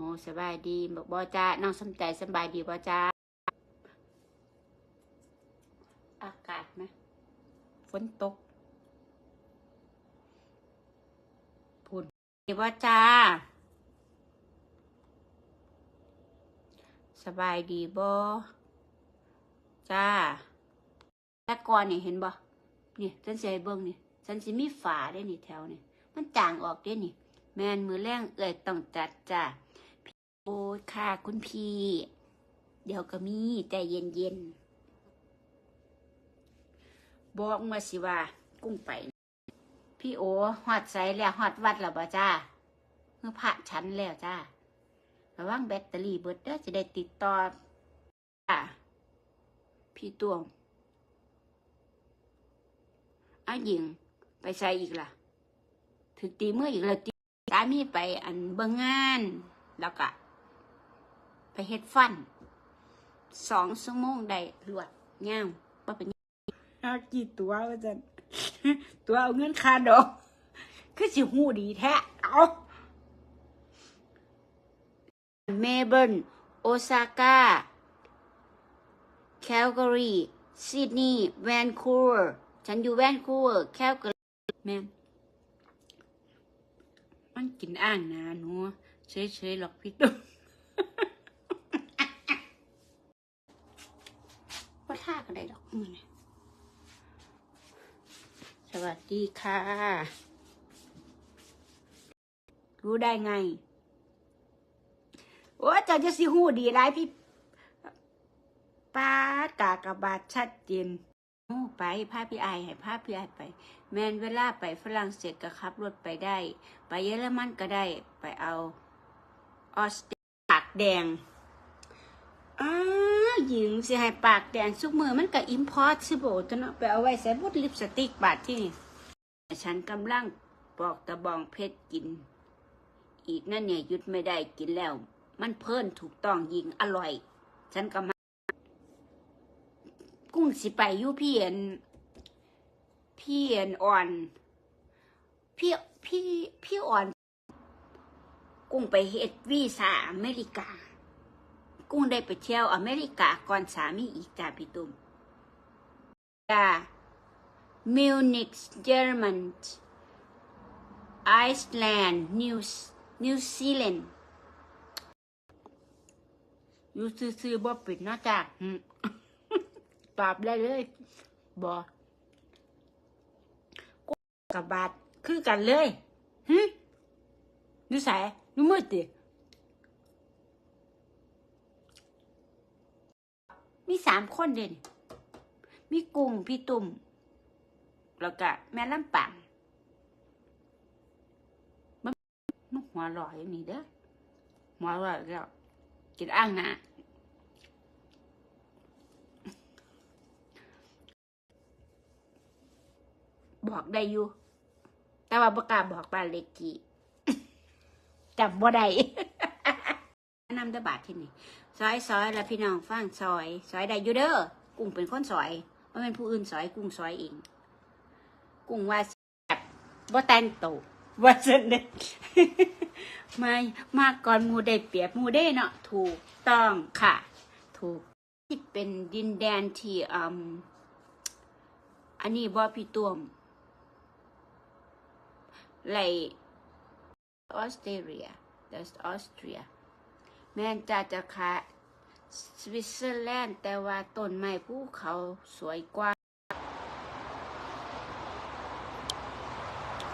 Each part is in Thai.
อ้สบายดีบอบ่จ้าน้องสมใจสบายดีบ่จ้าอากาศไหมฝนตกพุ่นดีบ่จ้า สบายดีบ่จ้าแต่ก่อนนี่เห็นบ่นี่ฉันให้เบิ่งนี่ฉันสิมีฝาได้นี่แถวนี่มันจางออกได้นี่ แมนมือแรงเอ่ยต้องจัดจ้า โอ้ยค่ะคุณพี่ เดี๋ยวก็มีใจเย็นเย็นบอกมาสิว่า กุ้งไป พี่โอหอดใสแล้วหอดวัดแล้วบ่จ้าเมื่อพระชั้นแล้วจ้าระวังแบตเตอรี่เบิดเด้อจะได้ติดต่อจ้าพี่ตวงอ้าหญิง ไปใส่อีกล่ะ ถึกตีเมื่ออีกแล้วตีสามีไปอันเบิ่งงานแล้วก็ ไปเฮ็ดฟันสองชั่วโมงได้รวดเงาวว่าเป็นหากี่ตัวว่าจันตัวเอาเงินค่าดอกคือสิหูดีแท้เอาเมเบิร์นโอซาก้าแคลการีซิดนีย์แวนคูเวอร์ฉันอยู่แวนคูเวอร์แคลการีแมนมันกินอ่างนะหนูเฉยๆหรอกพี่ตุ้ม ว่า ท่ากันได้ดอกมือนี่สวัสดีค่ะ รู้ได้ไง โอ้ยเจ้าจะสิหูดีไรพี่ป้ากากบาดชัดเจนโอ้ไปพาพี่ไอายให้พาพี่ไอายไป แมนเวลาไปฝรั่งเศสก็ขับรถไปได้ ไปเยอรมันก็ได้ ไปเอาออสเตรเลียปากแดงอ้าว หญิงสิให้ปากแดงสุกมือมันก็อิมพอร์ตซิโบตัวเนาะไปเอาไว้ใส่บดลิปสติกบาดที่นี่ ฉันกำลังปอกตะบองเพชรกิน อีกนั่นเนี่ยยุดไม่ได้กินแล้ว มันเพิ่นถูกต้องยิงอร่อย ฉันก็มากุ้งสิไปยู่พี่เอ็นพี่เอ็นอ่อน พี่พี่พี่อ่อน กุ้งไปเฮ็ดวีซ่าอเมริกา กุ้งได้ไปเที่ยวอเมริกาก่อนสามีอีกจ้าพี่ตุ้มจ้ามิวนิกเยอรมันไอซ์แลนด์นิวนิวซีแลนด์อยู่ซื่อๆบ่ปิดนาะจ้าตอบได้เลยบอกับบาทคือกันเลยหึนิสัยนิมืดติ มีสามคนเด่นมีกุ้งพี่ตุ่มแล้วก็แม่ลำปังมันมันหัวลอยอย่างนี้เด้อหัวลอยแล้วกินอ่างนะบอกได้อยู่ แต่ว่าประกล้าบอกบ้านเลขที่จำบ่ได้นะนำแตบาทที่นี่ ซอยซอยแล้วพี่น้องฟังซอย ซอยได้อยู่เด้อกุ้งเป็นคนซอยว่าเป็นผู้อื่นซอยกุ้งซอยเองกุ้งว่าแบบว่าแต่งโตวว่าเสนเด็ไม่มากก่อนหมูได้เปรียบหมูได้เนาะถูกต้องค่ะ ถูกที่เป็นดินแดนที่อืมอันนี้บ่พี่ต้วม like Australia that's Austria แม่นจะจะคะสวิตเซอร์แลนด์ แต่ว่าต้นไม้ภูเขาสวยกว่า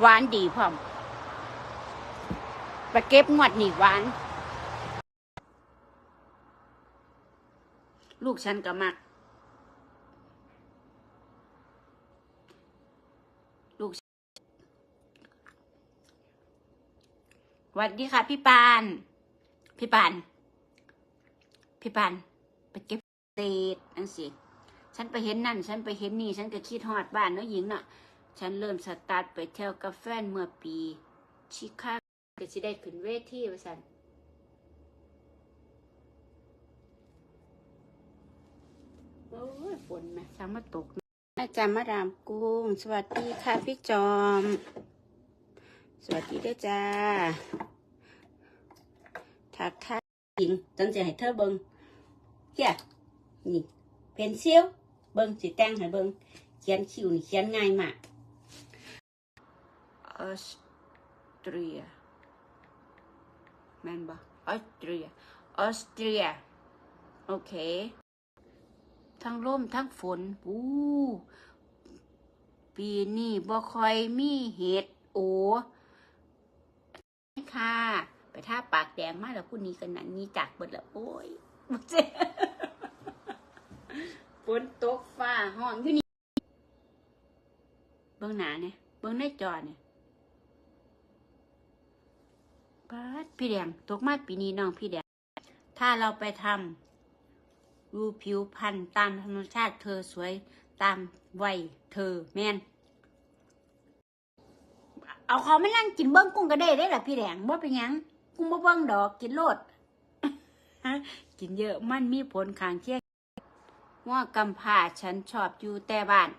หวานดีพร้อมไปเก็บงวดนี่หวาน ลูกฉันก็มัก ลูกสวัสดีค่ะพี่ปาน พี่ปาน พี่ปานไปเก็บเศษนั่นสิฉันไปเห็นนั่น ฉันไปเห็นนี่ ฉันก็คิดฮอดบ้านเนาะหญิงน่ะฉันเริ่มสตาร์ทไปเที่ยวกับแฟนเมื่อปีชิคากเดี๋ยวสิได้ขึ้นเวทีว่าสันโอ้ยฝนแม่ซ้ำมาตกอาจารย์มาดามกุ้ง สวัสดีค่ะพี่จอม สวัสดีด้วยจ้าทักทาย หญิงจันจะให้เธอเบิงเฮียนี่เพนซิลเบิงสิแตงให้เบิงเขียนคิวนี่เขียนง่ายมากออสเตรียแม่นบ่ออสเตรียออสเตรียโอเค ทั้งลมทั้งฝนอู้ปีนี้บ่ค่อยมีเห็ดโอค่ะ ท่าปากแดงมาแล้วผู้นี้กันนั้นนี้จากเบิดแล้วโอ้ยบ่เจฝนตกฟ้าห้องอยู่นี่เบื้องหน้าเนี่ยเบื้องในจอเนี่ยปาดพี่แดงตกมาปีนี้น้องพี่แดงถ้าเราไปทำรูผิวพรรณตามธรรมชาติเธอสวยตามวัยเธอแมนเอาเขาไม่นั่งกินเบิ้งกุ้งก็ได้ได้หรอพี่แดงว่าเป็นยัง กุ้งบ่เบิ้งดอกกินโลดกินเยอะมันมีผลข้างเคียงว่ากำพร้าฉันชอบอยู่แต่บ้าน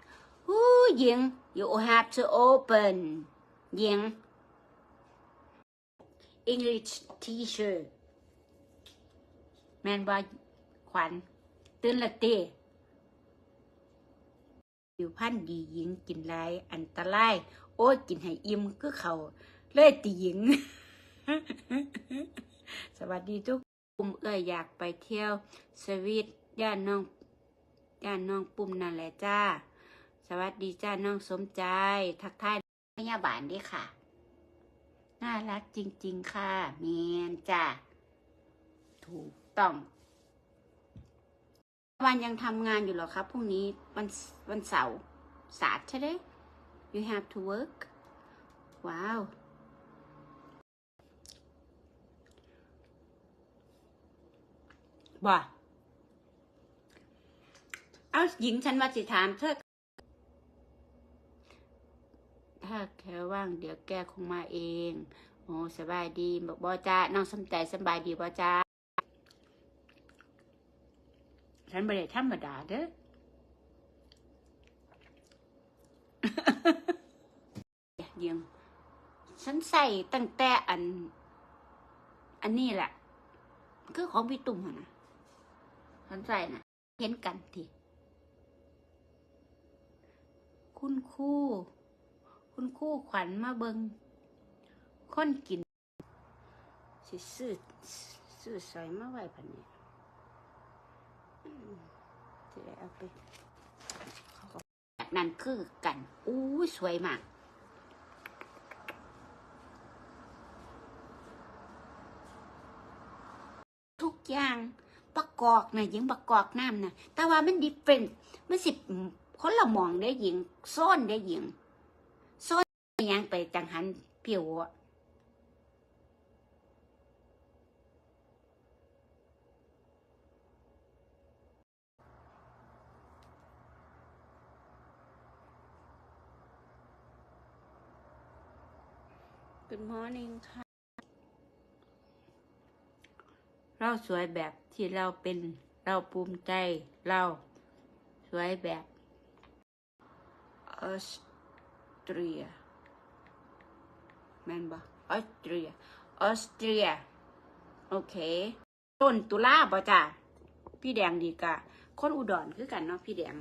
หูหญิง you have to open หญิง English teacher แมนบอยขวัญตื่นละเต้ผิวพันดีหญิงกินไรอันตราย โอ้ยกินให้อิ่มคือเขาเลยตีหญิง สวัสดีทุกกลุ่มเอ้ยอยากไปเที่ยวสวีทย่านน้องย่านน้องปุ่มนั่นแหละจ้า สวัสดีจ้าน้องสมใจ ทักทายพยาบาลด้วยค่ะ น่ารักจริง ๆ ค่ะเมียนจ้าถูกต้อง วันยังทำงานอยู่หรอครับพรุ่งนี้วันวันเสาร์สาดใช่ไหม you have to work ว้าว บ่เอาหญิงฉันว่าสิถามเธอ ถ้าแค่ว่างเดี๋ยวแกคงมาเอง โอ้สบายดีบอกบอจ้าน้องสมใจสบายดีบอจ้าฉันไม่ได้ธรรมดาเด้อยังฉันใส่ตั้งแต่อัน อันนี้แหละ คือของพี่ตุ่มนะ ฉันใส่นะเห็นกันทีคุณคู่ คุณคู่ขวัญมาเบิงคนกินสิซื้อซื้อใส่มาไว้พันนี้จะได้เอาไปเขาก็แบบนั้นคือกันอู้สวยมากทุกอย่าง ประกอบนะหญิงประกอบน้ำนะแต่ว่ามันดิเฟนมันสิคนละหมองได้หญิงโซนได้หญิงโซนยังไปจังหันเปียวอะ Good morning ค่ะ เราสวยแบบที่เราเป็นเราภูมิใจเราสวยแบบออสเตรียแมนบ่ออสเตรียออสเตรียโอเค ต้นตุลาบ่จ้ะพี่แดงดีกะคนอุดรคือกันเนาะพี่แดง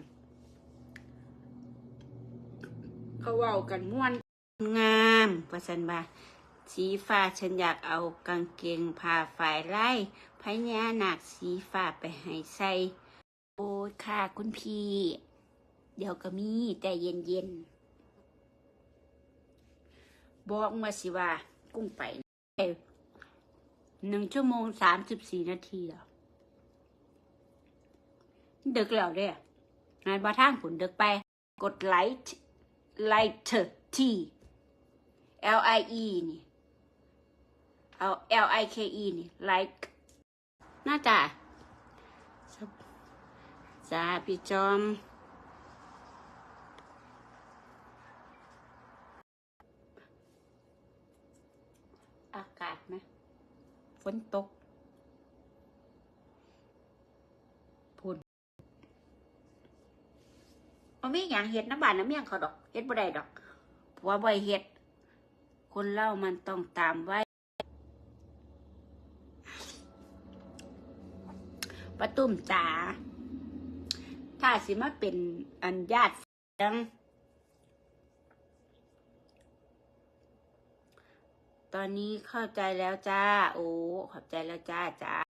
เขาเว้ากันม่วนงามประสันบาสีฟ้าฉันอยากเอากางเกงผ้าฝ่ายไล่ ญานาคสีฟ้าไปให้ใส่ โอ้ยค่ะคุณพี่ เดี๋ยวก็มีแต่เย็นเย็นบอกมาสิว่า กุ้งไปหนึ่งชั่วโมงสามสิบสี่นาทีแล้วดึกแล้วเด้งานบาทางผุนดึกไป กดไลค์ไลค์ที L I E นี่เอา L I K E นี่ like น่าจะจ้าพี่จอม อากาศไหมฝนตกพุ่นเอามีอย่างเห็ดน้ำบานน้ำเมี่ยงเขาดอกเห็ดบ่ได้ดอกเพราะว่าบ่ให้เห็ด คนเล่ามันต้องตามไว้ ปะตุ้มจ๋าถ้าสิมาเป็นอันญาติยังตอนนี้เข้าใจแล้วจ้า โอ้ขอบใจแล้วจ้าจ้า